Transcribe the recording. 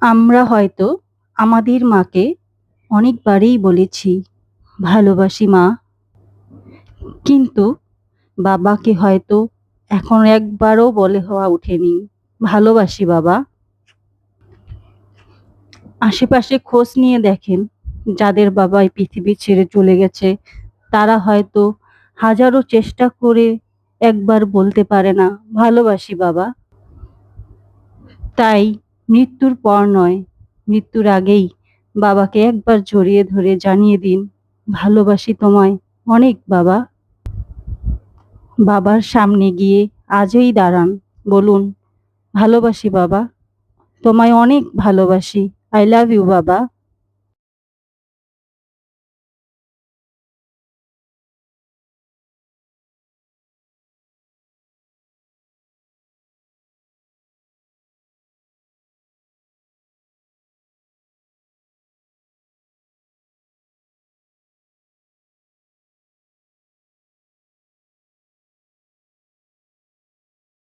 আমরা হয়তো আমাদের মাকে অনেকবারই বলেছি, ভালোবাসি মা। কিন্তু বাবাকে হয়তো এখন একবারও বলে হওয়া ওঠেনি, ভালোবাসি বাবা। আশেপাশে খোঁজ নিয়ে দেখেন, যাদের বাবা এই পৃথিবী ছেড়ে চলে গেছে, তারা হয়তো হাজারো চেষ্টা করে একবার বলতে পারে না, ভালোবাসি বাবা। তাই মৃত্যুর পর নয়, মৃত্যুর আগেই বাবাকে একবার জড়িয়ে ধরে জানিয়ে দিন, ভালোবাসি তোমায় অনেক, বাবা। বাবার সামনে গিয়ে আজই দাঁড়ান, বলুন, ভালোবাসি বাবা, তোমায় অনেক ভালোবাসি, আই লাভ ইউ বাবা।